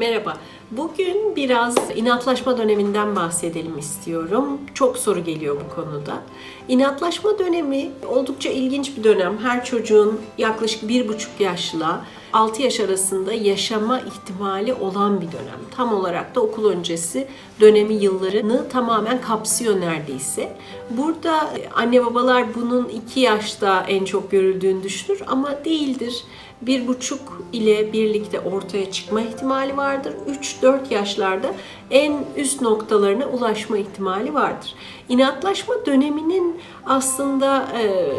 Merhaba. Bugün biraz inatlaşma döneminden bahsedelim istiyorum. Çok soru geliyor bu konuda. İnatlaşma dönemi oldukça ilginç bir dönem. Her çocuğun yaklaşık bir buçuk yaşla 6 yaş arasında yaşama ihtimali olan bir dönem. Tam olarak da okul öncesi dönemi yıllarını tamamen kapsıyor neredeyse. Burada anne babalar bunun 2 yaşta en çok görüldüğünü düşünür ama değildir. Bir buçuk ile birlikte ortaya çıkma ihtimali vardır. 3-4 yaşlarda en üst noktalarına ulaşma ihtimali vardır. İnatlaşma döneminin aslında e,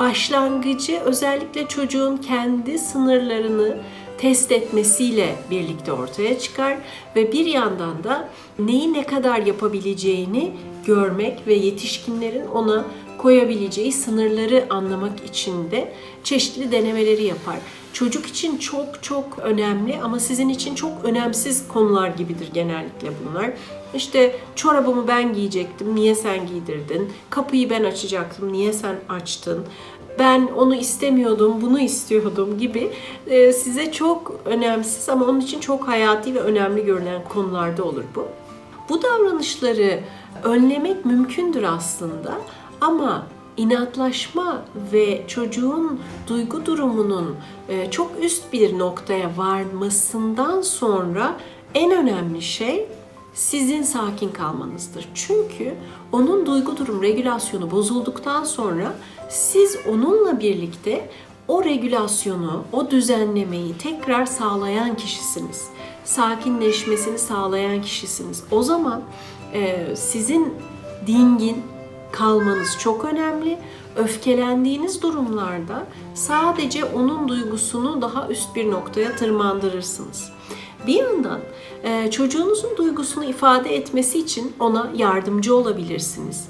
başlangıcı özellikle çocuğun kendi sınırlarını test etmesiyle birlikte ortaya çıkar ve bir yandan da neyi ne kadar yapabileceğini görmek ve yetişkinlerin ona koyabileceği sınırları anlamak için de çeşitli denemeleri yapar. Çocuk için çok çok önemli ama sizin için çok önemsiz konular gibidir genellikle bunlar. İşte çorabımı ben giyecektim, niye sen giydirdin? Kapıyı ben açacaktım, niye sen açtın? Ben onu istemiyordum, bunu istiyordum gibi e, size çok önemsiz ama onun için çok hayati ve önemli görünen konularda olur bu. Bu davranışları önlemek mümkündür aslında ama inatlaşma ve çocuğun duygu durumunun e, çok üst bir noktaya varmasından sonra en önemli şey sizin sakin kalmanızdır. Çünkü onun duygu durum regülasyonu bozulduktan sonra siz onunla birlikte o regülasyonu, o düzenlemeyi tekrar sağlayan kişisiniz. Sakinleşmesini sağlayan kişisiniz. O zaman e, sizin dingin kalmanız çok önemli. Öfkelendiğiniz durumlarda sadece onun duygusunu daha üst bir noktaya tırmandırırsınız. Bir yandan e, çocuğunuzun duygusunu ifade etmesi için ona yardımcı olabilirsiniz.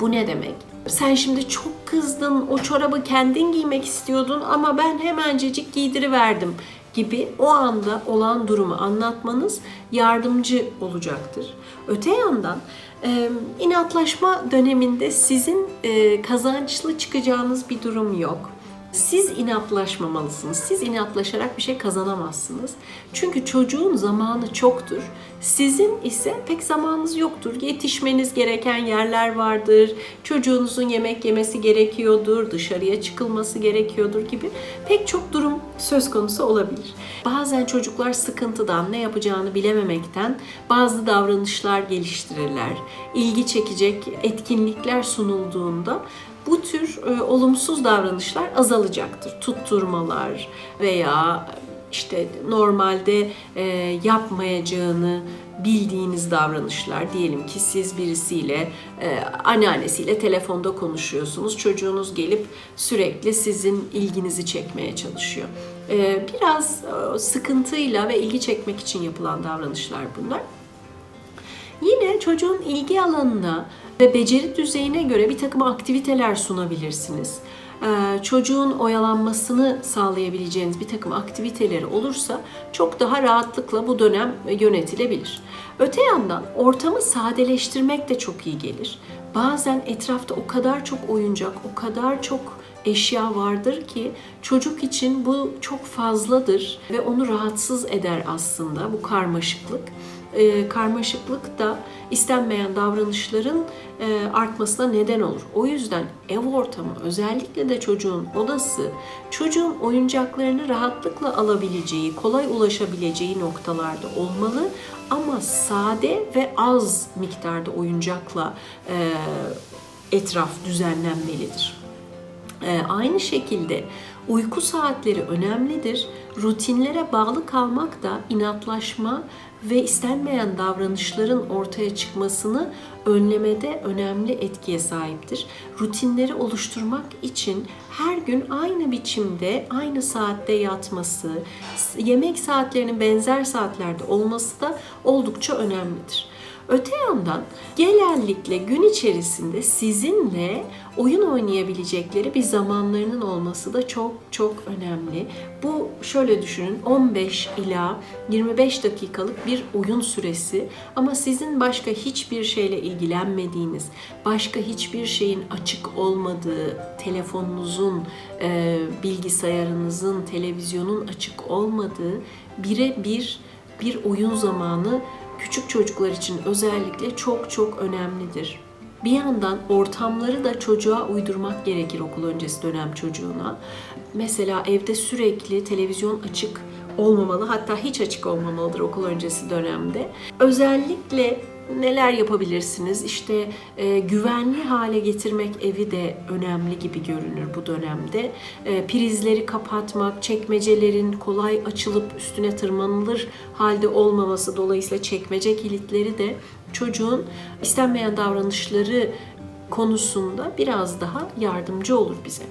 Bu ne demek? Sen şimdi çok kızdın, o çorabı kendin giymek istiyordun ama ben hemencecik giydiriverdim gibi o anda olan durumu anlatmanız yardımcı olacaktır. Öte yandan e, inatlaşma döneminde sizin e, kazançlı çıkacağınız bir durum yok. Siz inatlaşmamalısınız. Siz inatlaşarak bir şey kazanamazsınız. Çünkü çocuğun zamanı çoktur. Sizin ise pek zamanınız yoktur. Yetişmeniz gereken yerler vardır. Çocuğunuzun yemek yemesi gerekiyordur. Dışarıya çıkılması gerekiyordur gibi pek çok durum söz konusu olabilir. Bazen çocuklar sıkıntıdan ne yapacağını bilememekten bazı davranışlar geliştirirler. İlgi çekecek etkinlikler sunulduğunda bu tür e, olumsuz davranışlar azalacaktır. Tutturmalar veya işte normalde e, yapmayacağını bildiğiniz davranışlar. Diyelim ki siz birisiyle e, anneannesiyle telefonda konuşuyorsunuz. Çocuğunuz gelip sürekli sizin ilginizi çekmeye çalışıyor. E, biraz e, sıkıntıyla ve ilgi çekmek için yapılan davranışlar bunlar çocuğun ilgi alanına ve beceri düzeyine göre bir takım aktiviteler sunabilirsiniz. Ee, çocuğun oyalanmasını sağlayabileceğiniz bir takım aktiviteleri olursa çok daha rahatlıkla bu dönem yönetilebilir. Öte yandan ortamı sadeleştirmek de çok iyi gelir. Bazen etrafta o kadar çok oyuncak, o kadar çok eşya vardır ki çocuk için bu çok fazladır ve onu rahatsız eder aslında bu karmaşıklık e, karmaşıklık da istenmeyen davranışların e, artmasına neden olur. O yüzden ev ortamı özellikle de çocuğun odası çocuğun oyuncaklarını rahatlıkla alabileceği, kolay ulaşabileceği noktalarda olmalı ama sade ve az miktarda oyuncakla e, etraf düzenlenmelidir. E, aynı şekilde uyku saatleri önemlidir. Rutinlere bağlı kalmak da inatlaşma ve istenmeyen davranışların ortaya çıkmasını önlemede önemli etkiye sahiptir. Rutinleri oluşturmak için her gün aynı biçimde, aynı saatte yatması, yemek saatlerinin benzer saatlerde olması da oldukça önemlidir. Öte yandan genellikle gün içerisinde sizinle oyun oynayabilecekleri bir zamanlarının olması da çok çok önemli. Bu şöyle düşünün 15 ila 25 dakikalık bir oyun süresi ama sizin başka hiçbir şeyle ilgilenmediğiniz, başka hiçbir şeyin açık olmadığı, telefonunuzun, e, bilgisayarınızın, televizyonun açık olmadığı birebir bir oyun zamanı küçük çocuklar için özellikle çok çok önemlidir. Bir yandan ortamları da çocuğa uydurmak gerekir okul öncesi dönem çocuğuna. Mesela evde sürekli televizyon açık olmamalı hatta hiç açık olmamalıdır okul öncesi dönemde. Özellikle neler yapabilirsiniz? İşte e, güvenli hale getirmek evi de önemli gibi görünür bu dönemde. E, prizleri kapatmak, çekmecelerin kolay açılıp üstüne tırmanılır halde olmaması dolayısıyla çekmece kilitleri de çocuğun istenmeyen davranışları konusunda biraz daha yardımcı olur bize.